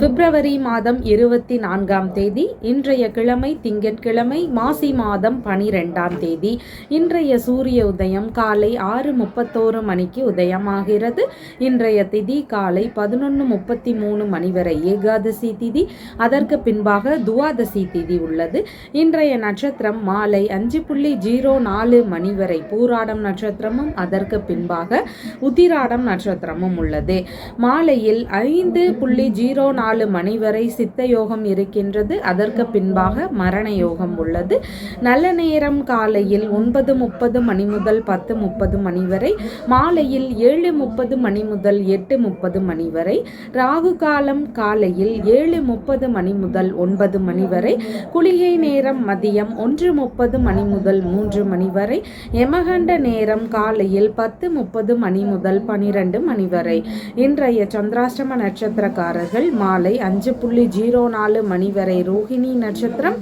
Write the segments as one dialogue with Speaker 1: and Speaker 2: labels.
Speaker 1: பிப்ரவரி மாதம் இருபத்தி நான்காம் தேதி இன்றைய கிழமை திங்கட்கிழமை மாசி மாதம் பனிரெண்டாம் தேதி. இன்றைய சூரிய உதயம் காலை ஆறு முப்பத்தோரு மணிக்கு உதயமாகிறது. இன்றைய திதி காலை பதினொன்று முப்பத்தி மூணு மணி வரை ஏகாதசி திதி. அதற்கு பின்பாக துவாதசி திதி உள்ளது. இன்றைய நட்சத்திரம் மாலை அஞ்சு புள்ளி ஜீரோ நாலு மணி வரை பூராடம் நட்சத்திரமும் அதற்கு பின்பாக உத்திராடம் நட்சத்திரமும் உள்ளது. மாலையில் ஐந்து புள்ளி ஜீரோ நாலு மணி வரை சித்த யோகம் இருக்கின்றது. அதற்கு பின்பாக மரண யோகம் உள்ளது. நல்ல நேரம் காலையில் ஒன்பது முப்பது மணி முதல் பத்து முப்பது மணி வரை மாலையில் ஏழு முப்பது மணி முதல் எட்டு முப்பது மணி வரை ராகு காலம் காலையில் ஏழு முப்பது மணி முதல் ஒன்பது மணி வரை குளிகை நேரம் மதியம் ஒன்று முப்பது மணி முதல் மூன்று மணி வரை யமகண்ட நேரம் காலையில் பத்து முப்பது மணி முதல் பனிரெண்டு மணி வரை. இன்றைய சந்திராஷ்டம நட்சத்திரக்காரர் நட்சத்திரக்காரர்கள் மாலை அஞ்சு புள்ளி ஜீரோ நாலு மணி வரை ரோஹிணி நட்சத்திரம்.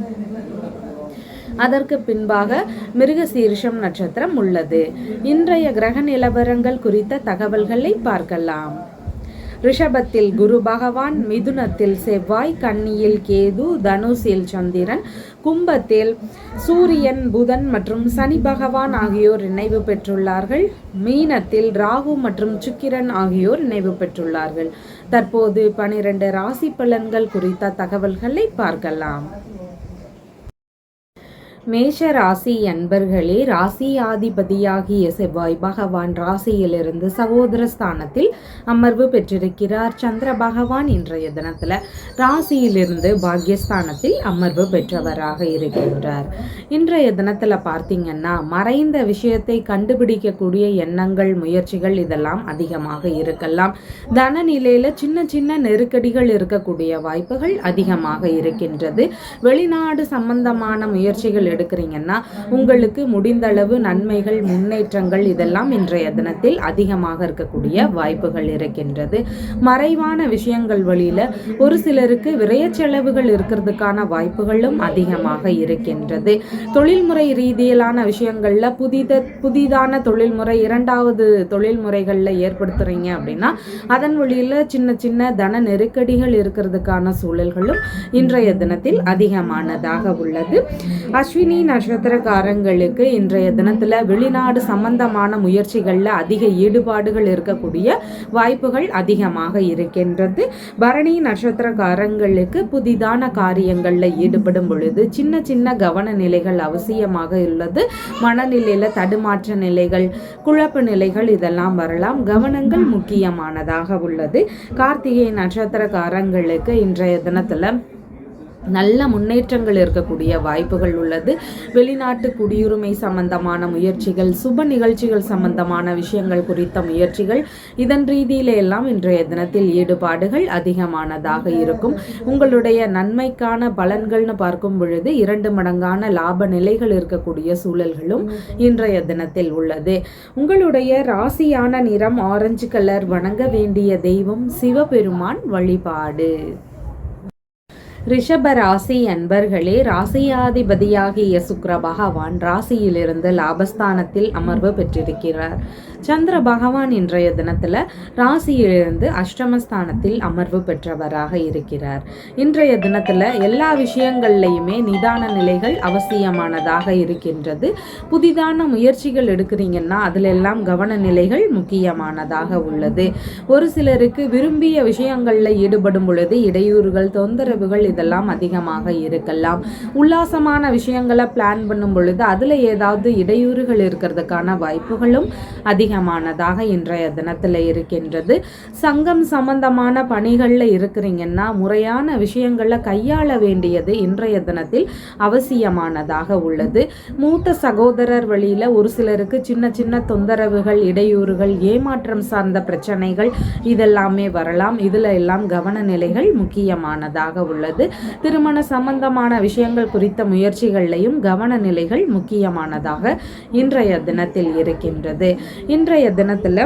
Speaker 1: அதற்கு பின்பாக மிருகசீரிஷம் நட்சத்திரம் உள்ளது. இன்றைய கிரக நிலவரங்கள் குறித்த தகவல்களை பார்க்கலாம். ரிஷபத்தில் குரு பகவான் மிதுனத்தில் செவ்வாய் கன்னியில் கேது தனுசில் சந்திரன் கும்பத்தில் சூரியன் புதன் மற்றும் சனி பகவான் ஆகியோர் நினைவு பெற்றுள்ளார்கள். மீனத்தில் ராகு மற்றும் சுக்கிரன் ஆகியோர் நினைவு பெற்றுள்ளார்கள். தற்போது பனிரெண்டு ராசி பலன்கள் குறித்த தகவல்களை பார்க்கலாம். மேஷ ராசி அன்பர்களே ராசி ஆதிபதியாகிய செவ்வாய் பகவான் ராசியிலிருந்து சகோதர ஸ்தானத்தில் அமர்வு பெற்றிருக்கிறார். சந்திர பகவான் இன்றைய தினத்தில் ராசியிலிருந்து பாக்யஸ்தானத்தில் அமர்வு பெற்றவராக இருக்கின்றார். இன்றைய தினத்தில் பார்த்தீங்கன்னா மறைந்த விஷயத்தை கண்டுபிடிக்கக்கூடிய எண்ணங்கள் முயற்சிகள் இதெல்லாம் அதிகமாக இருக்கலாம். தன நிலையில் சின்ன சின்ன நெருக்கடிகள் இருக்கக்கூடிய வாய்ப்புகள் அதிகமாக இருக்கின்றது. வெளிநாடு சம்பந்தமான முயற்சிகள் எடுக்கிறீங்கன்னா உங்களுக்கு முடிந்தளவு நன்மைகள் முன்னேற்றங்கள் இதெல்லாம் இன்றைய தினத்தில் அதிகமாக இருக்கக்கூடிய வாய்ப்புகள் இருக்கின்றது. மறைவான விஷயங்கள் வழியில ஒரு சிலருக்கு விரைய செலவுகள் இருக்கிறதுக்கான வாய்ப்புகளும் அதிகமாக இருக்கின்றது. தொழில்முறை ரீதியிலான விஷயங்கள்ல புதித புதிதான தொழில்முறை இரண்டாவது தொழில்முறைகளில் ஏற்படுத்துறீங்க அப்படின்னா அதன் வழியில சின்ன சின்ன தன நெருக்கடிகள் இருக்கிறதுக்கான சூழல்களும் இன்றைய தினத்தில் அதிகமானதாக உள்ளது. அஸ்வினி ரோஹிணி நட்சத்திரக்காரங்களுக்கு இன்றைய தினத்தில் வெளிநாடு சம்பந்தமான முயற்சிகளில் அதிக ஈடுபாடுகள் இருக்கக்கூடிய வாய்ப்புகள் அதிகமாக இருக்கின்றது. பரணி நட்சத்திரக்காரங்களுக்கு புதிதான காரியங்களில் ஈடுபடும் பொழுது சின்ன சின்ன கவன நிலைகள் அவசியமாக உள்ளது. மனநிலையில் தடுமாற்ற நிலைகள் குழப்ப நிலைகள் இதெல்லாம் வரலாம். கவனங்கள் முக்கியமானதாக உள்ளது. கார்த்திகை நட்சத்திரக்காரங்களுக்கு இன்றைய தினத்தில் நல்ல முன்னேற்றங்கள் இருக்கக்கூடிய வாய்ப்புகள் உள்ளது. வெளிநாட்டு குடியுரிமை சம்பந்தமான முயற்சிகள் சுப நிகழ்ச்சிகள் சம்பந்தமான விஷயங்கள் குறித்த முயற்சிகள் இதன் ரீதியில எல்லாம் இன்றைய தினத்தில் ஈடுபாடுகள் அதிகமானதாக இருக்கும். உங்களுடைய நன்மைக்கான பலன்கள்னு பார்க்கும் பொழுது இரண்டு மடங்கான லாப நிலைகள் இருக்கக்கூடிய சூழல்களும் இன்றைய தினத்தில் உள்ளது. உங்களுடைய ராசியான நிறம் ஆரஞ்சு கலர் வணங்க வேண்டிய தெய்வம் சிவபெருமான் வழிபாடு. ரிஷப ராசி அன்பர்களே ராசியாதிபதியாகிய சுக்கர பகவான் ராசியிலிருந்து லாபஸ்தானத்தில் அமர்வு பெற்றிருக்கிறார். சந்திர பகவான் இன்றைய தினத்தில் ராசியிலிருந்து அஷ்டமஸ்தானத்தில் அமர்வு பெற்றவராக இருக்கிறார். இன்றைய தினத்தில் எல்லா விஷயங்கள்லையுமே நிதான நிலைகள் அவசியமானதாக இருக்கின்றது. புதிதான முயற்சிகள் எடுக்கிறீங்கன்னா அதில் எல்லாம் கவன நிலைகள் முக்கியமானதாக உள்ளது. ஒரு சிலருக்கு விரும்பிய விஷயங்களில் ஈடுபடும் பொழுது இடையூறுகள் தொந்தரவுகள் இதெல்லாம் அதிகமாக இருக்கலாம். உல்லாசமான விஷயங்களை பிளான் பண்ணும் பொழுது அதில் ஏதாவது இடையூறுகள் இருக்கிறதுக்கான வாய்ப்புகளும் அதிகமானதாக இன்றைய தினத்தில் இருக்கின்றது. சங்கம் சம்பந்தமான பணிகளில் இருக்கிறீங்கன்னா முறையான விஷயங்களை கையாள வேண்டியது இன்றைய தினத்தில் அவசியமானதாக உள்ளது. மூத்த சகோதரர் வழியில் ஒரு சிலருக்கு சின்ன சின்ன தொந்தரவுகள் இடையூறுகள் ஏமாற்றம் சார்ந்த பிரச்சனைகள் இதெல்லாமே வரலாம். இதில் எல்லாம் கவன நிலைகள் முக்கியமானதாக உள்ளது. திருமண சம்பந்தமான விஷயங்கள் குறித்த முயற்சிகள்லையும் கவன நிலைகள் முக்கியமானதாக இன்றைய தினத்தில் இருக்கின்றது. இன்றைய தினத்தில்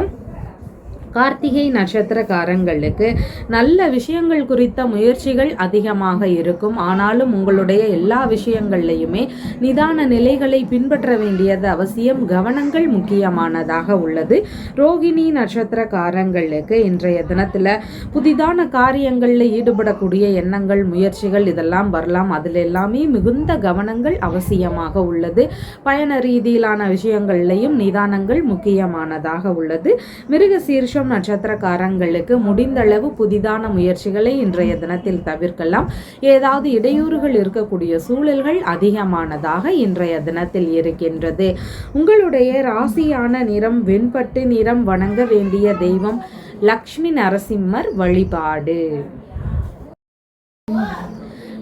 Speaker 1: கார்த்திகை நட்சத்திரக்காரங்களுக்கு நல்ல விஷயங்கள் குறித்த முயற்சிகள் அதிகமாக இருக்கும். ஆனாலும் உங்களுடைய எல்லா விஷயங்கள்லையுமே நிதான நிலைகளை பின்பற்ற வேண்டியது அவசியம். கவனங்கள் முக்கியமானதாக உள்ளது. ரோகிணி நட்சத்திரக்காரங்களுக்கு இன்றைய தினத்தில் புதிதான காரியங்களில் ஈடுபடக்கூடிய எண்ணங்கள் முயற்சிகள் இதெல்லாம் வரலாம். அதில் எல்லாமே மிகுந்த கவனங்கள் அவசியமாக உள்ளது. பயண ரீதியிலான விஷயங்கள்லையும் நிதானங்கள் முக்கியமானதாக உள்ளது. மிருக சீர்ஷம் மேஷம் நட்சத்திரக்காரங்களுக்கு முடிந்தளவு புதிதான முயற்சிகளை இன்றைய தினத்தில் தவிர்க்கலாம். ஏதாவது இடையூறுகள் இருக்கக்கூடிய சூழல்கள் அதிகமானதாக இன்றைய தினத்தில் இருக்கின்றது. உங்களுடைய ராசியான நிறம் வெண்பட்டு நிறம் வணங்க வேண்டிய தெய்வம் லக்ஷ்மி நரசிம்மர் வழிபாடு.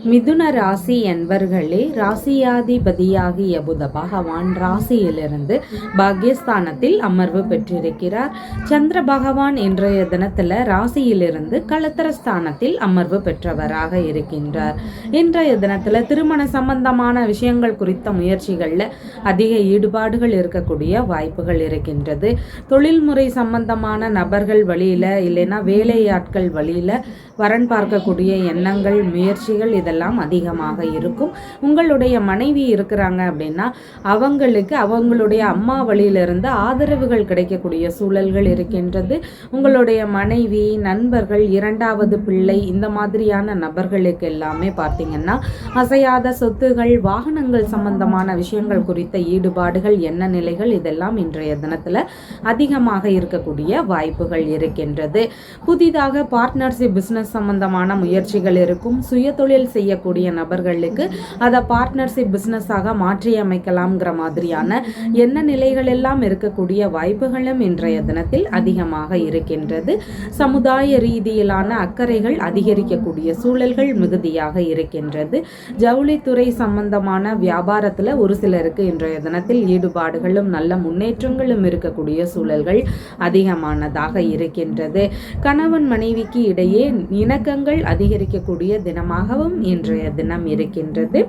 Speaker 1: மிதுன ராசி என்பர்களே ராசியாதிபதியாகிய புத பகவான் ராசியிலிருந்து பாக்யஸ்தானத்தில் அமர்வு பெற்றிருக்கிறார். சந்திர பகவான் இன்றைய தினத்தில் ராசியிலிருந்து களத்திரஸ்தானத்தில் அமர்வு பெற்றவராக இருக்கின்றார். இன்றைய தினத்தில் திருமண சம்பந்தமான விஷயங்கள் குறித்த முயற்சிகளில் அதிக ஈடுபாடுகள் இருக்கக்கூடிய வாய்ப்புகள் இருக்கின்றது. தொழில்முறை சம்பந்தமான நபர்கள் வழியில் இல்லைன்னா வேலையாட்கள் வழியில் வரன் பார்க்கக்கூடிய எண்ணங்கள் முயற்சிகள் இதெல்லாம் அதிகமாக இருக்கும். உங்களுடைய மனைவி இருக்கிறாங்க அப்படின்னா அவங்களுக்கு அவங்களுடைய அம்மா வழியிலிருந்து ஆதரவுகள் கிடைக்கக்கூடிய சூழல்கள் இருக்கின்றது. உங்களுடைய மனைவி நண்பர்கள் இரண்டாவது பிள்ளை இந்த மாதிரியான நபர்களுக்கு எல்லாமே பார்த்தீங்கன்னா அசையாத சொத்துகள் வாகனங்கள் சம்பந்தமான விஷயங்கள் குறித்த ஈடுபாடுகள் என்ன நிலைகள் இதெல்லாம் இன்றைய தினத்தில் அதிகமாக இருக்கக்கூடிய வாய்ப்புகள் இருக்கின்றது. புதிதாக பார்ட்னர்ஷிப் பிஸ்னஸ் சம்பந்தமான முயற்சிகள் இருக்கும். சுய தொழில் செய்யக்கூடிய நபர்களுக்கு அதை பார்ட்னர்ஷிப் பிஸ்னஸாக மாற்றி அமைக்கலாம்ங்கிற மாதிரியான என்ன நிலைகள் எல்லாம் இருக்கக்கூடிய வாய்ப்புகளும் இன்றைய தினத்தில் அதிகமாக இருக்கின்றது. சமுதாய ரீதியிலான அக்கறைகள் அதிகரிக்கக்கூடிய சூழல்கள் மிகுதியாக இருக்கின்றது. ஜவுளித்துறை சம்பந்தமான வியாபாரத்தில் ஒரு சிலருக்கு இன்றைய தினத்தில் ஈடுபாடுகளும் நல்ல முன்னேற்றங்களும் இருக்கக்கூடிய சூழல்கள் அதிகமானதாக இருக்கின்றது. கணவன் மனைவிக்கு இடையே இணக்கங்கள் அதிகரிக்கக்கூடிய தினமாகவும் இன்றைய தினம் இருக்கின்றது.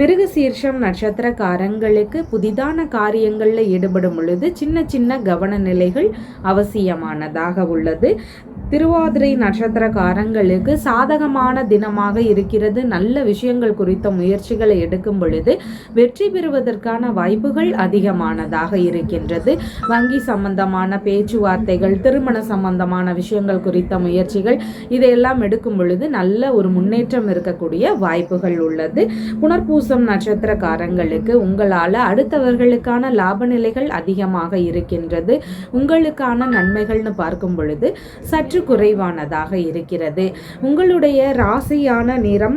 Speaker 1: மிருகசீர்ஷம் நட்சத்திரக்காரங்களுக்கு புதிதான காரியங்களில் ஈடுபடும் பொழுது சின்ன சின்ன கவன நிலைகள் அவசியமானதாக உள்ளது. திருவாதிரை நட்சத்திரக்காரங்களுக்கு சாதகமான தினமாக இருக்கிறது. நல்ல விஷயங்கள் குறித்த முயற்சிகளை எடுக்கும் பொழுது வெற்றி பெறுவதற்கான வாய்ப்புகள் அதிகமானதாக இருக்கின்றது. வங்கி சம்பந்தமான பேச்சுவார்த்தைகள் திருமண சம்பந்தமான விஷயங்கள் குறித்த முயற்சிகள் இதையெல்லாம் எடுக்கும் பொழுது நல்ல ஒரு முன்னேற்றம் இருக்கக்கூடிய வாய்ப்புகள் உள்ளது. புனர்பூசம் நட்சத்திரக்காரங்களுக்கு உங்களால் அடுத்தவர்களுக்கான லாப நிலைகள் அதிகமாக இருக்கின்றது. உங்களுக்கான நன்மைகள்னு பார்க்கும் பொழுது சற்று சற்று குறைவானதாக இருக்கிறது. உங்களுடைய ராசியான நிறம்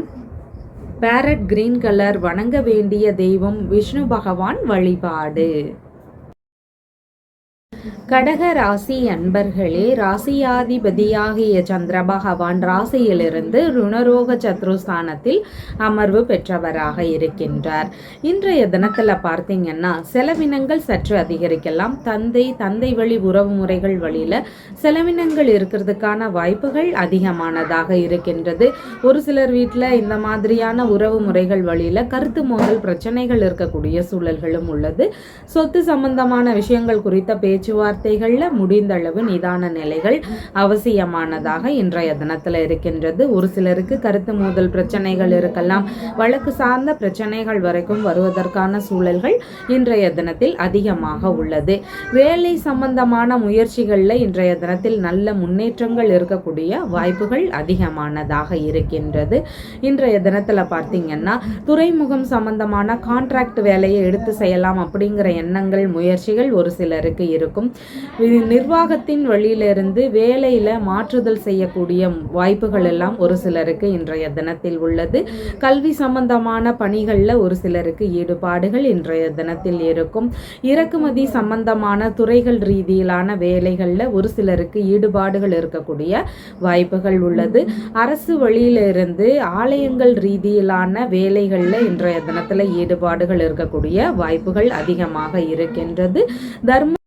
Speaker 1: பேரட் கிரீன் கலர் வணங்க வேண்டிய தெய்வம் விஷ்ணு பகவான் வழிபாடு. கடக ராசி அன்பர்களே ராசியாதிபதியாகிய சந்திர பகவான் ராசியிலிருந்து ருணரோக சத்ருஸ்தானத்தில் அமர்வு பெற்றவராக இருக்கின்றார். இன்றைய தினத்தில் பார்த்தீங்கன்னா செலவினங்கள் சற்று அதிகரிக்கலாம். தந்தை தந்தை வழி உறவு முறைகள் வழியில் செலவினங்கள் இருக்கிறதுக்கான வாய்ப்புகள் அதிகமானதாக இருக்கின்றது. ஒரு சிலர் வீட்டில் இந்த மாதிரியான உறவு முறைகள் வழியில் கருத்து மோதல் பிரச்சனைகள் இருக்கக்கூடிய சூழல்களும் உள்ளது. சொத்து சம்பந்தமான விஷயங்கள் குறித்த பேச்சு பேச்சுவார்த்தைகளில் முடிந்தளவு நிதான நிலைகள் அவசியமானதாக இன்றைய தினத்தில் இருக்கின்றது. ஒரு சிலருக்கு கருத்து மோதல் பிரச்சனைகள் இருக்கலாம். வழக்கு சார்ந்த பிரச்சனைகள் வரைக்கும் வருவதற்கான சூழல்கள் இன்றைய தினத்தில் அதிகமாக உள்ளது. வேலை சம்பந்தமான முயற்சிகளில் இன்றைய தினத்தில் நல்ல முன்னேற்றங்கள் இருக்கக்கூடிய வாய்ப்புகள் அதிகமானதாக இருக்கின்றது. இன்றைய தினத்தில் பார்த்தீங்கன்னா துறைமுகம் சம்பந்தமான கான்ட்ராக்ட் வேலையை எடுத்து செய்யலாம் அப்படிங்கிற எண்ணங்கள் முயற்சிகள் ஒரு சிலருக்கு இருக்கும். நிர்வாகத்தின் வழியிலிருந்து வேலையில் மாற்றுதல் செய்யக்கூடிய வாய்ப்புகள் எல்லாம் ஒரு சிலருக்கு இன்றைய தினத்தில் உள்ளது. கல்வி சம்பந்தமான பணிகளில் ஒரு சிலருக்கு ஈடுபாடுகள் இன்றைய தினத்தில் இருக்கும். இறக்குமதி சம்பந்தமான துறைகள் ரீதியிலான வேலைகளில் ஒரு சிலருக்கு ஈடுபாடுகள் இருக்கக்கூடிய வாய்ப்புகள் உள்ளது. அரசு வழியிலிருந்து ஆலயங்கள் ரீதியிலான வேலைகளில் இன்றைய தினத்தில் ஈடுபாடுகள் இருக்கக்கூடிய வாய்ப்புகள் அதிகமாக இருக்கின்றது. தர்ம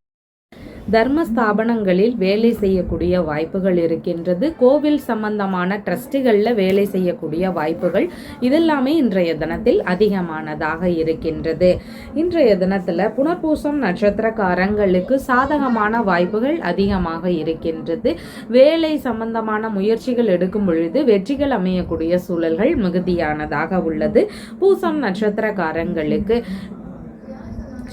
Speaker 1: தர்ம ஸ்தாபனங்களில் வேலை செய்யக்கூடிய வாய்ப்புகள் இருக்கின்றது. கோவில் சம்பந்தமான ட்ரஸ்ட்டுகளில் வேலை செய்யக்கூடிய வாய்ப்புகள் இதெல்லாமே இன்றைய தினத்தில் அதிகமானதாக இருக்கின்றது. இன்றைய தினத்தில் புனர்பூசம் நட்சத்திரக்காரங்களுக்கு சாதகமான வாய்ப்புகள் அதிகமாக இருக்கின்றது. வேலை சம்பந்தமான முயற்சிகள் எடுக்கும் பொழுது வெற்றிகள் அமையக்கூடிய சூழல்கள் மிகுதியானதாக உள்ளது. பூசம் நட்சத்திரக்காரங்களுக்கு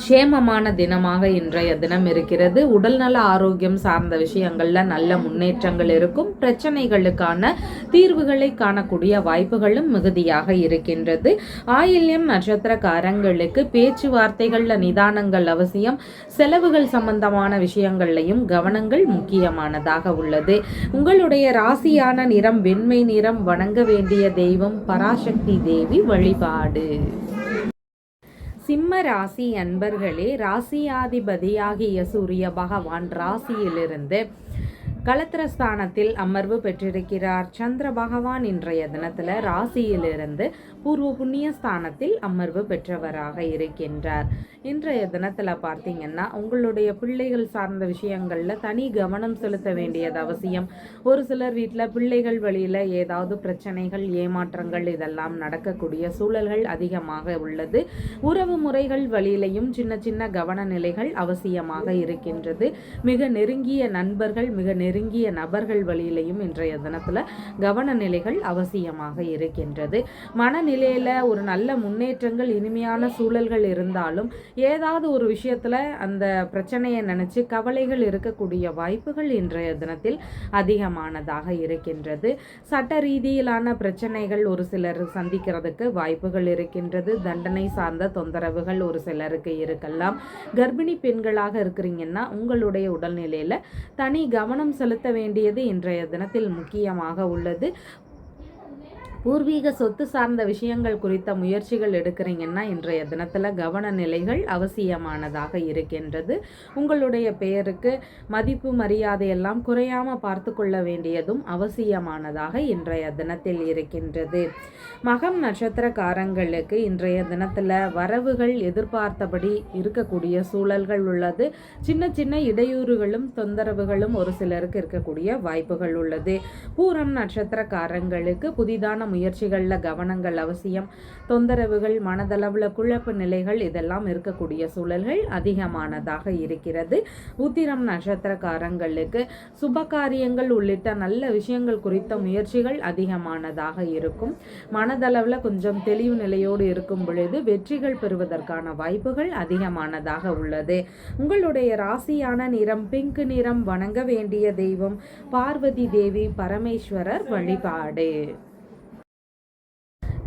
Speaker 1: க்ஷேமமான தினமாக இன்றைய தினம் இருக்கிறது. உடல்நல ஆரோக்கியம் சார்ந்த விஷயங்களில் நல்ல முன்னேற்றங்கள் இருக்கும். பிரச்சனைகளுக்கான தீர்வுகளை காணக்கூடிய வாய்ப்புகளும் மிகுதியாக இருக்கின்றது. ஆயில்யம் நட்சத்திரக்காரங்களுக்கு பேச்சுவார்த்தைகளில் நிதானங்கள் அவசியம். செலவுகள் சம்பந்தமான விஷயங்கள்லையும் கவனங்கள் முக்கியமானதாக உள்ளது. உங்களுடைய ராசியான நிறம் வெண்மை நிறம் வணங்க வேண்டிய தெய்வம் பராசக்தி தேவி வழிபாடு. சிம்ம ராசி அன்பர்களே ராசியாதிபதியாகிய சூரிய பகவான் ராசியிலிருந்து கலத்திரஸ்தானத்தில் அமர்வு பெற்றிருக்கிறார். சந்திர பகவான் இன்றைய தினத்தில் ராசியிலிருந்து பூர்வ புண்ணிய ஸ்தானத்தில் அமர்வு பெற்றவராக இருக்கின்றார். இன்றைய தினத்தில் பார்த்தீங்கன்னா உங்களுடைய பிள்ளைகள் சார்ந்த விஷயங்களில் தனி கவனம் செலுத்த வேண்டியது அவசியம். ஒரு சிலர் வீட்டில் பிள்ளைகள் வழியில் ஏதாவது பிரச்சனைகள் ஏமாற்றங்கள் இதெல்லாம் நடக்கக்கூடிய சூழல்கள் அதிகமாக உள்ளது. உறவு முறைகள் வழியிலையும் சின்ன சின்ன கவன நிலைகள் அவசியமாக இருக்கின்றது. மிக நெருங்கிய நண்பர்கள் மிக நெருங்கிய நபர்கள் வழியிலையும் இன்றைய தினத்தில் கவன நிலைகள் அவசியமாக இருக்கின்றது. மனநிலையில் ஒரு நல்ல முன்னேற்றங்கள் இனிமையான சூழல்கள் இருந்தாலும் ஏதாவது ஒரு விஷயத்தில் அந்த பிரச்சனையை நினச்சி கவலைகள் இருக்கக்கூடிய வாய்ப்புகள் இன்றைய தினத்தில் அதிகமானதாக இருக்கின்றது. சட்ட ரீதியிலான பிரச்சனைகள் ஒரு சிலர் சந்திக்கிறதுக்கு வாய்ப்புகள் இருக்கின்றது. தண்டனை சார்ந்த தொந்தரவுகள் ஒரு சிலருக்கு இருக்கலாம். கர்ப்பிணி பெண்களாக இருக்கிறீங்கன்னா உங்களுடைய உடல்நிலையில் தனி கவனம் செலுத்த வேண்டியது இன்றைய தினத்தில் முக்கியமாக உள்ளது. பூர்வீக சொத்து சார்ந்த விஷயங்கள் குறித்த முயற்சிகள் எடுக்கிறீங்கன்னா இன்றைய தினத்தில் கவன நிலைகள் அவசியமானதாக இருக்கின்றது. உங்களுடைய பெயருக்கு மதிப்பு மரியாதையெல்லாம் குறையாமல் பார்த்து கொள்ள வேண்டியதும் அவசியமானதாக இன்றைய தினத்தில் இருக்கின்றது. மகம் நட்சத்திரக்காரங்களுக்கு இன்றைய தினத்தில் வரவுகள் எதிர்பார்த்தபடி இருக்கக்கூடிய சூழல்கள் உள்ளது. சின்ன சின்ன இடையூறுகளும் தொந்தரவுகளும் ஒரு சிலருக்கு இருக்கக்கூடிய வாய்ப்புகள் உள்ளது. பூரம் நட்சத்திரக்காரங்களுக்கு புதிதான முயற்சிகளில் கவனங்கள் அவசியம். தொந்தரவுகள் மனதளவில் குழப்ப நிலைகள் இதெல்லாம் இருக்கக்கூடிய சூழல்கள் அதிகமானதாக இருக்கிறது. உத்திரம் நட்சத்திரக்காரங்களுக்கு சுபகாரியங்கள் உள்ளிட்ட நல்ல விஷயங்கள் குறித்த முயற்சிகள் அதிகமானதாக இருக்கும். மனதளவில் கொஞ்சம் தெளிவு நிலையோடு இருக்கும் பொழுது வெற்றிகள் பெறுவதற்கான வாய்ப்புகள் அதிகமானதாக உள்ளது. உங்களுடைய ராசியான நிறம் பிங்க் நிறம் வணங்க வேண்டிய தெய்வம் பார்வதி தேவி பரமேஸ்வரர் வழிபாடு.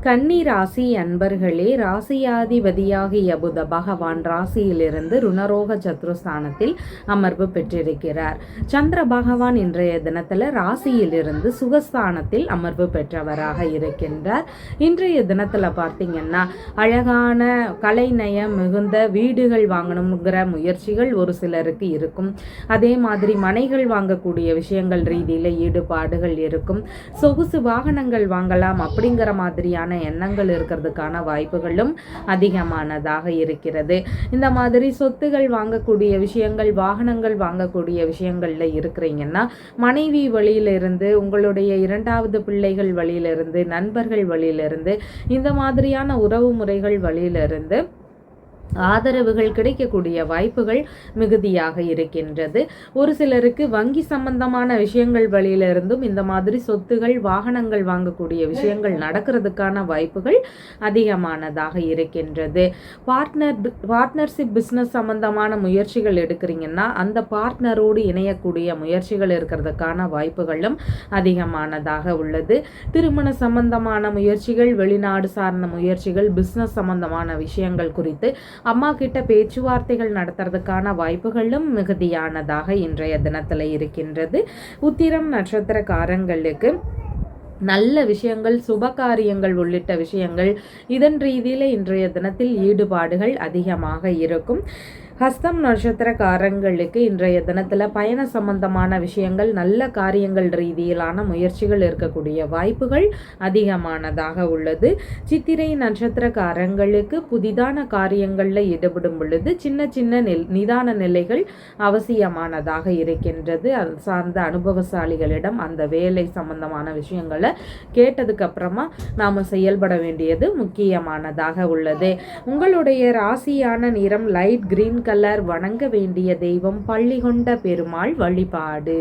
Speaker 1: கன்னி ராசி அன்பர்களே ராசியாதிபதியாகிய புத பகவான் ராசியிலிருந்து ருணரோக சத்ருஸ்தானத்தில் அமர்வு பெற்றிருக்கிறார். சந்திர பகவான் இன்றைய தினத்தில் ராசியிலிருந்து சுகஸ்தானத்தில் அமர்வு பெற்றவராக இருக்கின்றார். இன்றைய தினத்தில் பார்த்தீங்கன்னா அழகான கலைநயம் மிகுந்த வீடுகள் வாங்கணுங்கிற முயற்சிகள் ஒரு சிலருக்கு இருக்கும். அதே மாதிரி மனைகள் வாங்கக்கூடிய விஷயங்கள் ரீதியில் ஈடுபாடுகள் இருக்கும். சொகுசு வாகனங்கள் வாங்கலாம் அப்படிங்கிற மாதிரியான எண்ணங்கள் இருக்கிறதுக்கான வாய்ப்புகளும் அதிகமானதாக இருக்கிறது. இந்த மாதிரி சொத்துகள் வாங்கக்கூடிய விஷயங்கள் வாகனங்கள் வாங்கக்கூடிய விஷயங்கள்ல இருக்கிறீங்கன்னா மனைவி வழியிலிருந்து உங்களுடைய இரண்டாவது பிள்ளைகள் வழியிலிருந்து நண்பர்கள் வழியிலிருந்து இந்த மாதிரியான உறவு முறைகள் வழியிலிருந்து ஆதரவுகள் கிடைக்கக்கூடிய வாய்ப்புகள் மிகுதியாக இருக்கின்றது. ஒரு சிலருக்கு வங்கி சம்பந்தமான விஷயங்கள் வழியிலிருந்தும் இந்த மாதிரி சொத்துகள் வாகனங்கள் வாங்கக்கூடிய விஷயங்கள் நடக்கிறதுக்கான வாய்ப்புகள் அதிகமானதாக இருக்கின்றது. பார்ட்னர் பார்ட்னர்ஷிப் பிஸ்னஸ் சம்பந்தமான முயற்சிகள் எடுக்கிறீங்கன்னா அந்த பார்ட்னரோடு இணையக்கூடிய முயற்சிகள் இருக்கிறதுக்கான வாய்ப்புகளும் அதிகமானதாக உள்ளது. திருமண சம்பந்தமான முயற்சிகள் வெளிநாடு சார்ந்த முயற்சிகள் பிஸ்னஸ் சம்பந்தமான விஷயங்கள் குறித்து அம்மா கிட்ட பேச்சுவார்த்தைகள் நடத்துறதுக்கான வாய்ப்புகளும் மிகுதியானதாக இன்றைய தினத்தில் இருக்கின்றது. உத்திரம் நட்சத்திரக்காரங்களுக்கு நல்ல விஷயங்கள் சுபகாரியங்கள் உள்ளிட்ட விஷயங்கள் இதன் ரீதியில் இன்றைய தினத்தில் ஈடுபாடுகள் அதிகமாக இருக்கும். ஹஸ்தம் நட்சத்திரக்காரங்களுக்கு இன்றைய தினத்தில் பயண சம்பந்தமான விஷயங்கள் நல்ல காரியங்கள் ரீதியிலான முயற்சிகள் இருக்கக்கூடிய வாய்ப்புகள் அதிகமானதாக உள்ளது. சித்திரை நட்சத்திரக்காரங்களுக்கு புதிதான காரியங்களில் ஈடுபடும் பொழுது சின்ன சின்ன நில் நிதான நிலைகள் அவசியமானதாக இருக்கின்றது. அது சார்ந்த அனுபவசாலிகளிடம் அந்த வேலை சம்பந்தமான விஷயங்களை கேட்டதுக்கப்புறமா நாம் செயல்பட வேண்டியது முக்கியமானதாக உள்ளது. உங்களுடைய ராசியான நிறம் லைட் கிரீன் கலர் வணங்க வேண்டிய தெய்வம் பள்ளி கொண்ட பெருமாள் வழிபாடு.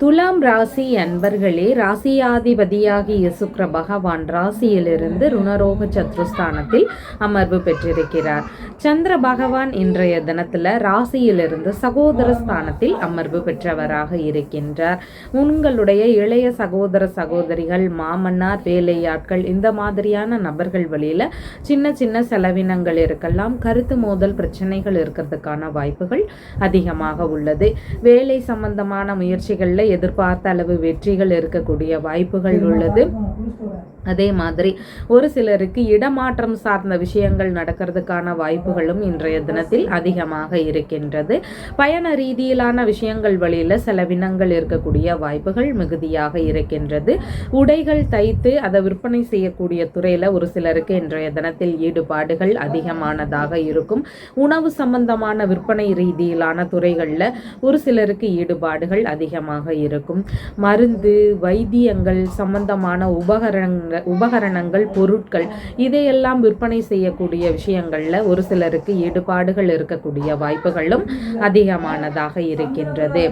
Speaker 1: துலாம் ராசி அன்பர்களே ராசியாதிபதியாகிய சுக்ர பகவான் ராசியிலிருந்து ருணரோக சத்ருஸ்தானத்தில் அமர்வு பெற்றிருக்கிறார். சந்திர பகவான் இன்றைய தினத்தில் ராசியிலிருந்து சகோதர ஸ்தானத்தில் அமர்வு பெற்றவராக இருக்கின்றார். உங்களுடைய இளைய சகோதர சகோதரிகள் மாமன்னார் வேலையாட்கள் இந்த மாதிரியான நபர்கள் வழியில் சின்ன சின்ன செலவினங்கள் இருக்கலாம் கருத்து மோதல் பிரச்சனைகள் இருக்கிறதுக்கான வாய்ப்புகள் அதிகமாக உள்ளது. வேலை சம்பந்தமான முயற்சிகளில் எதிர்பார்த்த அளவு வெற்றிகள் இருக்கக்கூடிய வாய்ப்புகள் உள்ளது. அதே மாதிரி ஒரு சிலருக்கு இடமாற்றம் சார்ந்த விஷயங்கள் நடக்கிறதுக்கான வாய்ப்புகளும் இன்றைய தினத்தில் அதிகமாக இருக்கின்றது. பயண ரீதியிலான விஷயங்கள் வழியில் செலவினங்கள் இருக்கக்கூடிய வாய்ப்புகள் மிகுதியாக இருக்கின்றது. உடைகள் தைத்து அதை விற்பனை செய்யக்கூடிய துறையில் ஒரு சிலருக்கு இன்றைய தினத்தில் ஈடுபாடுகள் அதிகமானதாக இருக்கும். உணவு சம்பந்தமான விற்பனை ரீதியிலான துறைகளில் ஒரு சிலருக்கு ஈடுபாடுகள் அதிகமாக இருக்கும். மருந்து வைத்தியங்கள் சம்பந்தமான உபகரணங்கள் உபகரணங்கள் பொருட்கள் இதையெல்லாம் விற்பனை செய்யக்கூடிய விஷயங்களில் ஒரு சிலருக்கு ஈடுபாடுகள் இருக்கக்கூடிய வாய்ப்புகளும் அதிகமானதாக இருக்கின்றது.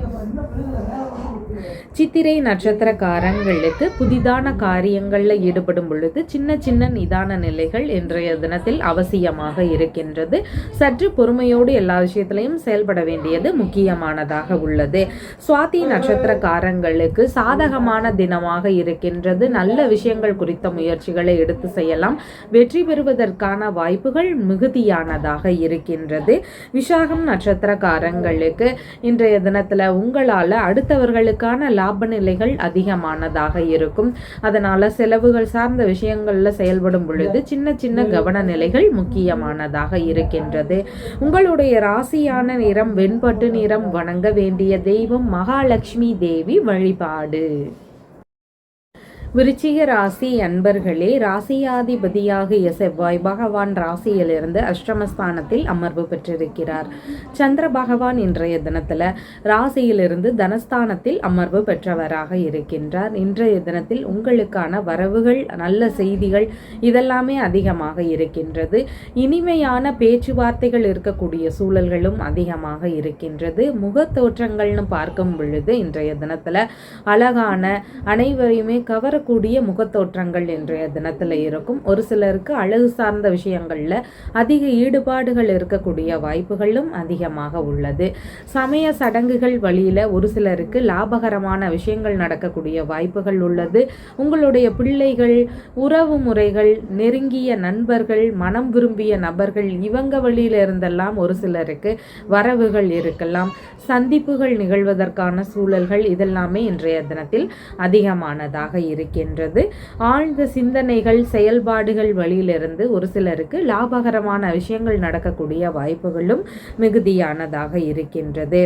Speaker 1: சித்திரை நட்சத்திரக்காரங்களுக்கு புதிதான காரியங்களில் ஈடுபடும் பொழுது சின்ன சின்ன நிதான நிலைகள் இன்றைய தினத்தில் அவசியமாக இருக்கின்றது. சற்று பொறுமையோடு எல்லா விஷயத்திலையும் செயல்பட வேண்டியது முக்கியமானதாக உள்ளது. சுவாதி நட்சத்திரக்காரங்களுக்கு சாதகமான தினமாக இருக்கின்றது. நல்ல விஷயங்கள் குறித்த முயற்சிகளை எடுத்து செய்யலாம். வெற்றி பெறுவதற்கான வாய்ப்புகள் மிகுதியானதாக இருக்கின்றது. விசாகம் நட்சத்திரக்காரங்களுக்கு இன்றைய தினத்தில் உங்களால் அடுத்தவர்களுக்கு அடுத்தவர்களுக்கான லாப நிலைகள் அதிகமானதாக இருக்கும். அதனால செலவுகள் சார்ந்த விஷயங்கள்ல செயல்படும் பொழுது சின்ன சின்ன கவன நிலைகள் முக்கியமானதாக இருக்கின்றது. உங்களுடைய ராசியான நிறம் வெண்பட்டு நிறம் வணங்க வேண்டிய தெய்வம் மகாலட்சுமி தேவி வழிபாடு. விருச்சிக ராசி அன்பர்களே ராசியாதிபதியாகிய செவ்வாய் பகவான் ராசியிலிருந்து அஷ்டமஸ்தானத்தில் அமர்வு பெற்றிருக்கிறார். சந்திர பகவான் இன்றைய தினத்தில் ராசியிலிருந்து தனஸ்தானத்தில் அமர்வு பெற்றவராக இருக்கின்றார். இன்றைய தினத்தில் உங்களுக்கான வரவுகள் நல்ல செய்திகள் இதெல்லாமே அதிகமாக இருக்கின்றது. இனிமையான பேச்சுவார்த்தைகள் இருக்கக்கூடிய சூழல்களும் அதிகமாக இருக்கின்றது. முகத்தோற்றங்கள்னு பார்க்கும் பொழுது இன்றைய தினத்தில் அழகான அனைவரையுமே கவர கூடிய முகத்தோற்றங்கள் இன்றைய தினத்தில் இருக்கும். ஒரு சிலருக்கு அழகு சார்ந்த விஷயங்களில் அதிக ஈடுபாடுகள் இருக்கக்கூடிய வாய்ப்புகளும் அதிகமாக உள்ளது. சமய சடங்குகள் வழியில் ஒரு சிலருக்கு லாபகரமான விஷயங்கள் நடக்கக்கூடிய வாய்ப்புகள் உள்ளது. உங்களுடைய பிள்ளைகள் உறவு முறைகள் நெருங்கிய நண்பர்கள் மனம் விரும்பிய நபர்கள் இவங்க வழியில இருந்தெல்லாம் ஒரு சிலருக்கு வரவுகள் இருக்கலாம். சந்திப்புகள் நிகழ்வதற்கான சூழல்கள் இதெல்லாமே இன்றைய தினத்தில் அதிகமானதாக இருக்கின்றது. ஆழ்ந்த சிந்தனைகள் செயல்பாடுகள் வழியிலிருந்து ஒரு சிலருக்கு லாபகரமான விஷயங்கள் நடக்கக்கூடிய வாய்ப்புகளும் மிகுதியானதாக இருக்கின்றது.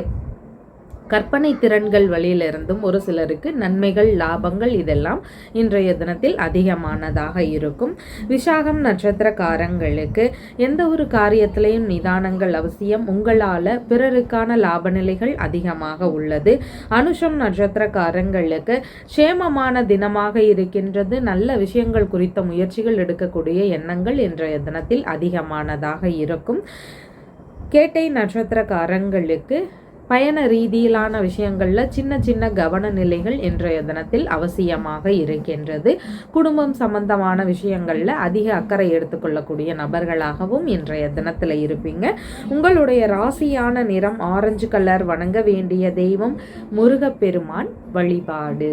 Speaker 1: கற்பனை திறன்கள் வழியிலிருந்தும் ஒரு சிலருக்கு நன்மைகள் லாபங்கள் இதெல்லாம் இன்றைய தினத்தில் அதிகமானதாக இருக்கும். விசாகம் நட்சத்திரக்காரங்களுக்கு எந்த ஒரு காரியத்திலையும் நிதானங்கள் அவசியம். உங்களால் பிறருக்கான லாப நிலைகள் அதிகமாக உள்ளது. அனுஷம் நட்சத்திரக்காரங்களுக்கு சேமமான தினமாக இருக்கின்றது. நல்ல விஷயங்கள் குறித்த முயற்சிகள் எடுக்கக்கூடிய எண்ணங்கள் இன்றைய தினத்தில் அதிகமானதாக இருக்கும். கேட்டை நட்சத்திரக்காரங்களுக்கு பயண ரீதியிலான விஷயங்களில் சின்ன சின்ன கவன நிலைகள் இன்றைய தினத்தில் அவசியமாக இருக்கின்றது. குடும்பம் சம்பந்தமான விஷயங்களில் அதிக அக்கறை எடுத்துக்கொள்ளக்கூடிய நபர்களாகவும் இன்றைய தினத்தில் இருப்பீங்க. உங்களுடைய ராசியான நிறம் ஆரஞ்சு கலர் வணங்க வேண்டிய தெய்வம் முருகப்பெருமான் வழிபாடு.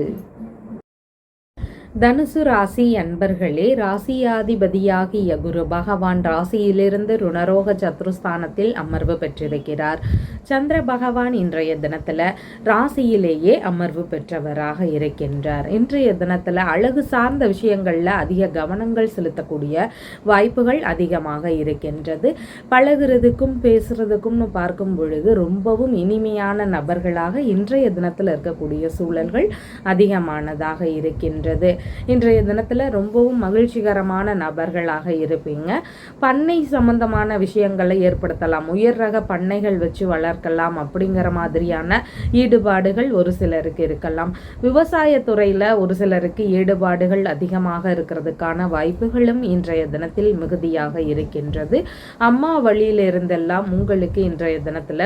Speaker 1: தனுசு ராசி அன்பர்களே ராசியாதிபதியாகிய குரு பகவான் ராசியிலிருந்து ருணரோக சத்ருஸ்தானத்தில் அமர்வு பெற்றிருக்கிறார். சந்திர பகவான் இன்றைய தினத்தில் ராசியிலேயே அமர்வு பெற்றவராக இருக்கின்றார். இன்றைய தினத்தில் அழகு சார்ந்த விஷயங்களில் அதிக கவனங்கள் செலுத்தக்கூடிய வாய்ப்புகள் அதிகமாக இருக்கின்றது. பழகுறதுக்கும் பேசுறதுக்கும்னு பார்க்கும் பொழுது ரொம்பவும் இனிமையான நபர்களாக இன்றைய தினத்தில் இருக்கக்கூடிய சூழல்கள் அதிகமானதாக இருக்கின்றது. இன்றைய தினத்தில் ரொம்பவும் மகிழ்ச்சிகரமான நபர்களாக இருப்பீங்க. பண்ணை சம்பந்தமான விஷயங்களை ஏற்படுத்தலாம். உயர் ரக பண்ணைகள் வச்சு வளர்க்கலாம் அப்படிங்கிற மாதிரியான ஈடுபாடுகள் ஒரு சிலருக்கு இருக்கலாம். விவசாயத்துறையில் ஒரு சிலருக்கு ஈடுபாடுகள் அதிகமாக இருக்கிறதுக்கான வாய்ப்புகளும் இன்றைய தினத்தில் மிகுதியாக இருக்கின்றது. அம்மா வழியிலிருந்தெல்லாம் உங்களுக்கு இன்றைய தினத்தில்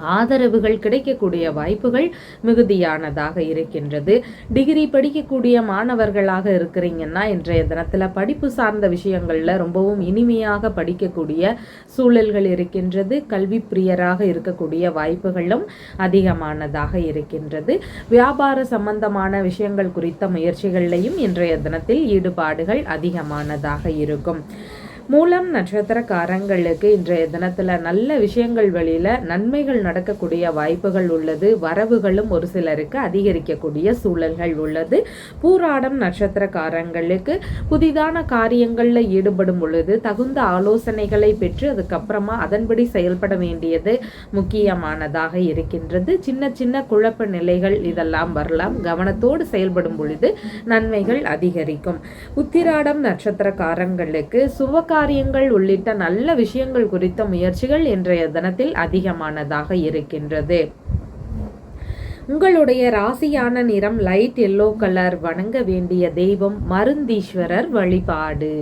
Speaker 1: ஆதரவுகள் கிடைக்கக்கூடிய வாய்ப்புகள் மிகுதியானதாக இருக்கின்றது. டிகிரி படிக்கக்கூடிய மாணவர்களாக இருக்கிறீங்கன்னா இன்றைய தினத்தில் படிப்பு சார்ந்த விஷயங்களில் ரொம்பவும் இனிமையாக படிக்கக்கூடிய சூழல்கள் இருக்கின்றது. கல்வி பிரியராக இருக்கக்கூடிய வாய்ப்புகளும் அதிகமானதாக இருக்கின்றது. வியாபார சம்பந்தமான விஷயங்கள் குறித்த முயற்சிகளையும் இன்றைய தினத்தில் ஈடுபாடுகள் அதிகமானதாக இருக்கும். மூலம் நட்சத்திரக்காரங்களுக்கு இன்றைய தினத்தில் நல்ல விஷயங்கள் வழியில் நன்மைகள் நடக்கக்கூடிய வாய்ப்புகள் உள்ளது வரவுகளும் ஒரு சிலருக்கு அதிகரிக்கக்கூடிய சூழல்கள் உள்ளது. பூராடம் நட்சத்திரக்காரங்களுக்கு புதிதான காரியங்களில் ஈடுபடும் பொழுது தகுந்த ஆலோசனைகளை பெற்று அதுக்கப்புறமா அதன்படி செயல்பட வேண்டியது முக்கியமானதாக இருக்கின்றது. சின்ன சின்ன குழப்ப நிலைகள் இதெல்லாம் வரலாம். கவனத்தோடு செயல்படும் பொழுது நன்மைகள் அதிகரிக்கும். உத்திராடம் நட்சத்திரக்காரங்களுக்கு சுவக்க காரியங்கள் உள்ளிட்ட நல்ல விஷயங்கள் குறித்த முயற்சிகள் இன்றைய தினத்தில் அதிகமானதாக இருக்கின்றது. உங்களுடைய ராசியான நிறம் லைட் எல்லோ கலர் வணங்க வேண்டிய தெய்வம் மருந்தீஸ்வரர் வழிபாடு.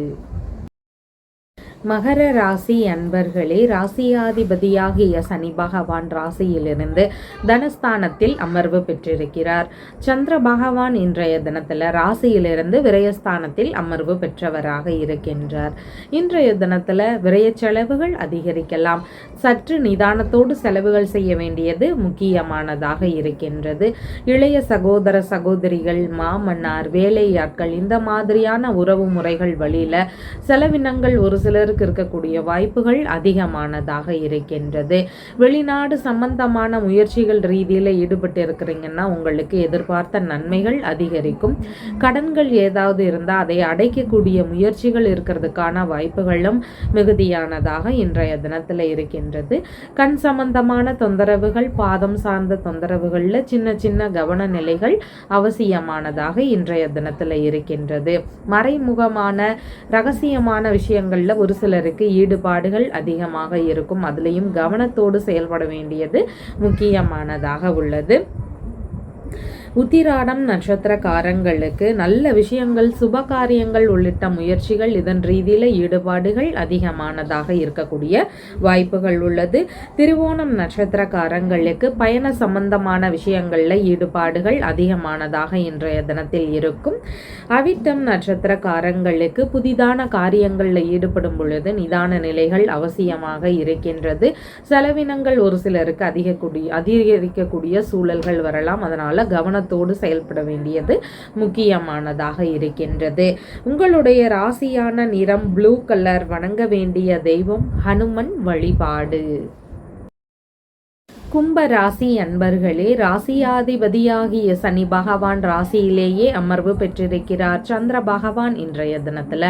Speaker 1: மகர ராசி அன்பர்களே ராசியாதிபதியாகிய சனி பகவான் ராசியிலிருந்து தனஸ்தானத்தில் அமர்வு பெற்றிருக்கிறார். சந்திர பகவான் இன்றைய தினத்தில் ராசியிலிருந்து விரயஸ்தானத்தில் அமர்வு பெற்றவராக இருக்கின்றார். இன்றைய தினத்தில் விரய செலவுகள் அதிகரிக்கலாம். சற்று நிதானத்தோடு செலவுகள் செய்ய வேண்டியது முக்கியமானதாக இருக்கின்றது. இளைய சகோதர சகோதரிகள் மாமன்னார் வேலையாட்கள் இந்த மாதிரியான உறவு முறைகள் வழியில செலவினங்கள் ஒரு சிலர் பெறுவதற்கு இருக்கக்கூடிய வாய்ப்புகள் அதிகமானதாக இருக்கின்றது. வெளிநாடு சம்பந்தமான முயற்சிகள் ரீதியில் ஈடுபட்டு இருக்கிறீங்கன்னா உங்களுக்கு எதிர்பார்த்த நன்மைகள் அதிகரிக்கும். கடன்கள் ஏதாவது இருந்தால் அதை அடைக்கக்கூடிய முயற்சிகள் இருக்கிறதுக்கான வாய்ப்புகளும் மிகுதியானதாக இன்றைய தினத்தில் இருக்கின்றது. கண் சம்பந்தமான தொந்தரவுகள் பாதம் சார்ந்த தொந்தரவுகளில் சின்ன சின்ன கவன நிலைகள் அவசியமானதாக இன்றைய தினத்தில் இருக்கின்றது. மறைமுகமான ரகசியமான விஷயங்களில் ஒரு சிலருக்கு ஈடுபாடுகள் அதிகமாக இருக்கும். அதுலேயும் கவனத்தோடு செயல்பட வேண்டியது முக்கியமானதாக உள்ளது. உத்திராடம் நட்சத்திரக்காரங்களுக்கு நல்ல விஷயங்கள் சுப காரியங்கள் உள்ளிட்ட முயற்சிகள் இதன் ரீதியில் ஈடுபாடுகள் அதிகமானதாக இருக்கக்கூடிய வாய்ப்புகள் உள்ளது. திருவோணம் நட்சத்திரக்காரங்களுக்கு பயண சம்பந்தமான விஷயங்களில் ஈடுபாடுகள் அதிகமானதாக இன்றைய தினத்தில் இருக்கும். அவிட்டம் நட்சத்திரக்காரங்களுக்கு புதிதான காரியங்களில் ஈடுபடும் பொழுது நிதான நிலைகள் அவசியமாக இருக்கின்றது. செலவினங்கள் ஒரு சிலருக்கு அதிகக்கூடிய அதிகரிக்கக்கூடிய சூழல்கள் வரலாம். அதனால் கவன கவனத்தோடு செயல்பட வேண்டியது முக்கியமானதாக இருக்கின்றது. உங்களுடைய ராசியான நிறம் ப்ளூ கலர் வணங்க வேண்டிய தெய்வம் ஹனுமன் வழிபாடு. கும்ப ராசி அன்பர்களே ராசியாதிபதியாகிய சனி பகவான் ராசியிலேயே அமர்வு பெற்றிருக்கிறார். சந்திர பகவான் இன்றைய தினத்துல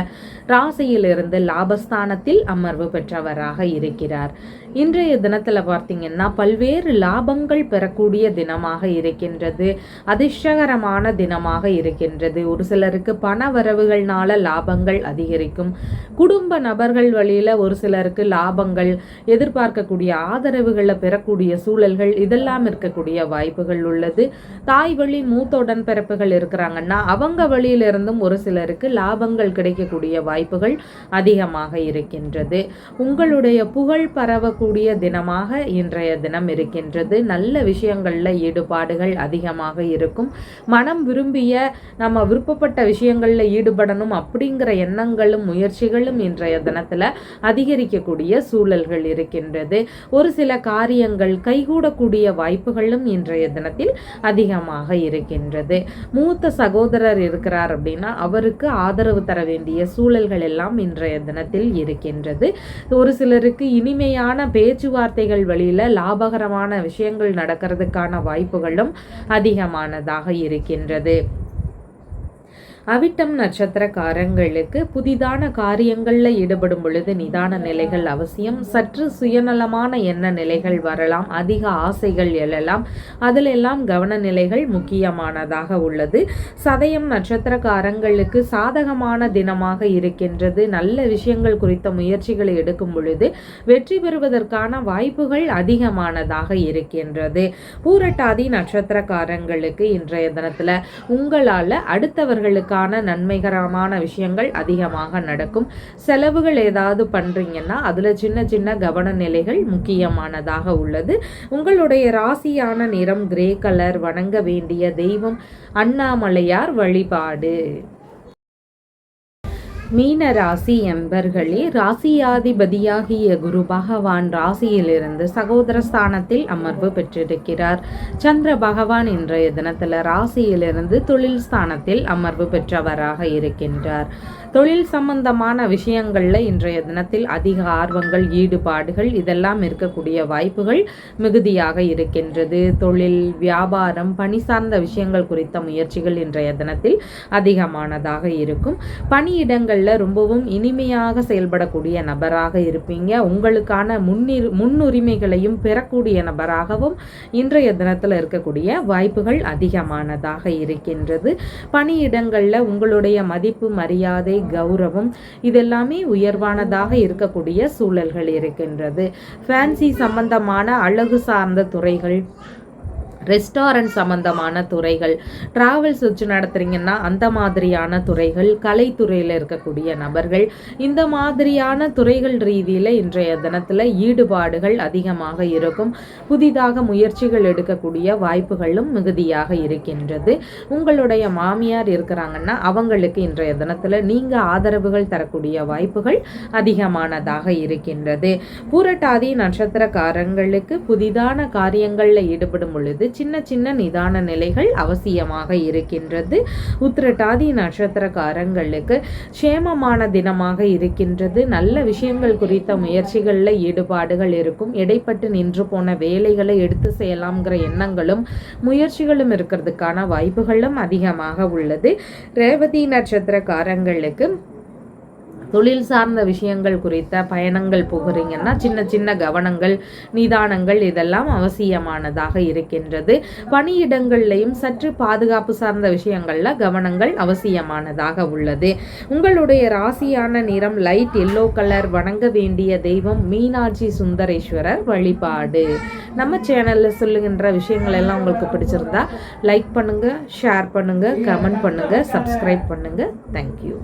Speaker 1: ராசியிலிருந்து லாபஸ்தானத்தில் அமர்வு பெற்றவராக இருக்கிறார். இன்றைய தினத்துல பார்த்தீங்கன்னா பல்வேறு லாபங்கள் பெறக்கூடிய தினமாக இருக்கின்றது. அதிர்ஷ்டகரமான தினமாக இருக்கின்றது. ஒரு சிலருக்கு பண வரவுகள்னால லாபங்கள் அதிகரிக்கும். குடும்ப நபர்கள் வழியில ஒரு சிலருக்கு லாபங்கள் எதிர்பார்க்கக்கூடிய ஆதரவுகளை பெறக்கூடிய சூழல்கள் இதெல்லாம் இருக்கக்கூடிய வாய்ப்புகள் உள்ளது. தாய் வழி மூத்த உடன்பிறப்புகள் இருக்கிறாங்கன்னா அவங்க வழியிலிருந்தும் ஒரு சிலருக்கு லாபங்கள் கிடைக்கக்கூடிய வாய்ப்புகள் அதிகமாக இருக்கின்றது. உங்களுடைய புகழ் பரவக்கூடிய தினமாக இன்றைய தினம் இருக்கின்றது. நல்ல விஷயங்களில் ஈடுபாடுகள் அதிகமாக இருக்கும். மனம் விரும்பிய நம்ம விருப்பப்பட்ட விஷயங்களில் ஈடுபடணும் அப்படிங்கிற எண்ணங்களும் முயற்சிகளும் இன்றைய தினத்தில் அதிகரிக்கக்கூடிய சூழல்கள் இருக்கின்றது. ஒரு சில காரியங்கள் கை கைகூடக்கூடிய வாய்ப்புகளும் இன்றைய தினத்தில் அதிகமாக இருக்கின்றது. மூத்த சகோதரர் இருக்கிறார் அப்படின்னா அவருக்கு ஆதரவு தர வேண்டிய சூழல்கள் எல்லாம் இன்றைய தினத்தில் இருக்கின்றது. ஒரு சிலருக்கு இனிமையான பேச்சுவார்த்தைகள் வழியில லாபகரமான விஷயங்கள் நடக்கிறதுக்கான வாய்ப்புகளும் அதிகமானதாக இருக்கின்றது. அவிட்டம் நட்சத்திரக்காரங்களுக்கு புதிதான காரியங்களில் ஈடுபடும் பொழுது நிதான நிலைகள் அவசியம். சற்று சுயநலமான எண்ண நிலைகள் வரலாம். அதிக ஆசைகள் எழலாம். அதிலெல்லாம் கவன நிலைகள் முக்கியமானதாக உள்ளது. சதயம் நட்சத்திரக்காரங்களுக்கு சாதகமான தினமாக இருக்கின்றது. நல்ல விஷயங்கள் குறித்த முயற்சிகளை எடுக்கும் பொழுது வெற்றி பெறுவதற்கான வாய்ப்புகள் அதிகமானதாக இருக்கின்றது. பூரட்டாதி நட்சத்திரக்காரங்களுக்கு இன்றைய தினத்தில் உங்களால் அடுத்தவர்களுக்கு உங்களுக்கான நன்மைகரமான விஷயங்கள் அதிகமாக நடக்கும். செலவுகள் ஏதாவது பண்ணுறீங்கன்னா அதில் சின்ன சின்ன கவன நிலைகள் முக்கியமானதாக உள்ளது. உங்களுடைய ராசியான நிறம் கிரே கலர் வணங்க வேண்டிய தெய்வம் அண்ணாமலையார் வழிபாடு. மீன ராசி என்பர்களே ராசியாதிபதியாகிய குரு பகவான் ராசியிலிருந்து சகோதர ஸ்தானத்தில் அமர்வு பெற்றிருக்கிறார். சந்திர பகவான் இன்றைய தினத்தில் ராசியிலிருந்து தொழில் ஸ்தானத்தில் அமர்வு பெற்றவராக இருக்கின்றார். தொழில் சம்பந்தமான விஷயங்களில் இன்றைய தினத்தில் அதிக ஆர்வங்கள் ஈடுபாடுகள் இதெல்லாம் இருக்கக்கூடிய வாய்ப்புகள் மிகுதியாக இருக்கின்றது. தொழில் வியாபாரம் பணி சார்ந்த விஷயங்கள் குறித்த முயற்சிகள் இன்றைய தினத்தில் அதிகமானதாக இருக்கும். பணியிடங்களில் ரொம்பவும் இனிமையாக செயல்படக்கூடிய நபராக இருப்பீங்க. உங்களுக்கான முன்னிரு முன்னுரிமைகளையும் பெறக்கூடிய நபராகவும் இன்றைய தினத்தில் இருக்கக்கூடிய வாய்ப்புகள் அதிகமானதாக இருக்கின்றது. பணியிடங்களில் உங்களுடைய மதிப்பு மரியாதை கௌரவம் இதெல்லாமே உயர்வானதாக இருக்கக்கூடிய சூழல்கள் இருக்கின்றது. ஃபேன்சி சம்பந்தமான அழகு சார்ந்த துறைகள் ரெஸ்டாரண்ட் சம்மந்தமான துறைகள் ட்ராவல்ஸ் வச்சு நடத்துகிறீங்கன்னா அந்த மாதிரியான துறைகள் கலைத்துறையில் இருக்கக்கூடிய நபர்கள் இந்த மாதிரியான துறைகள் ரீதியில் இன்றைய தினத்தில் ஈடுபாடுகள் அதிகமாக இருக்கும். புதிதாக முயற்சிகள் எடுக்கக்கூடிய வாய்ப்புகளும் மிகுதியாக இருக்கின்றது. உங்களுடைய மாமியார் இருக்கிறாங்கன்னா அவங்களுக்கு இன்றைய தினத்தில் நீங்கள் ஆதரவுகள் தரக்கூடிய வாய்ப்புகள் அதிகமானதாக இருக்கின்றது. பூரட்டாதி நட்சத்திரக்காரங்களுக்கு புதிதான காரியங்களில் ஈடுபடும் பொழுது சின்ன சின்ன நிதான நிலைகள் அவசியமாக இருக்கின்றது. உத்திரட்டாதி நட்சத்திரக்காரங்களுக்கு சேமமான தினமாக இருக்கின்றது. நல்ல விஷயங்கள் குறித்த முயற்சிகளில் ஈடுபாடுகள் இருக்கும். இடைப்பட்டு நின்று போன வேலைகளை எடுத்து செய்யலாம்ங்கிற எண்ணங்களும் முயற்சிகளும் இருக்கிறதுக்கான வாய்ப்புகளும் அதிகமாக உள்ளது. ரேவதி நட்சத்திரக்காரங்களுக்கு தொழில் சார்ந்த விஷயங்கள் குறித்த பயணங்கள் போகிறீங்கன்னா சின்ன சின்ன கவனங்கள் நிதானங்கள் இதெல்லாம் அவசியமானதாக இருக்கின்றது. பணியிடங்கள்லையும் சற்று பாதுகாப்பு சார்ந்த விஷயங்கள்ல கவனங்கள் அவசியமானதாக உள்ளது. உங்களுடைய ராசியான நிறம் லைட் எல்லோ கலர் வணங்க வேண்டிய தெய்வம் மீனாட்சி சுந்தரேஸ்வரர் வழிபாடு. நம்ம சேனல்ல சொல்லுகின்ற விஷயங்கள் எல்லாம் உங்களுக்கு பிடிச்சிருந்தா லைக் பண்ணுங்க ஷேர் பண்ணுங்க கமெண்ட் பண்ணுங்க சப்ஸ்கிரைப் பண்ணுங்க. தேங்க்யூ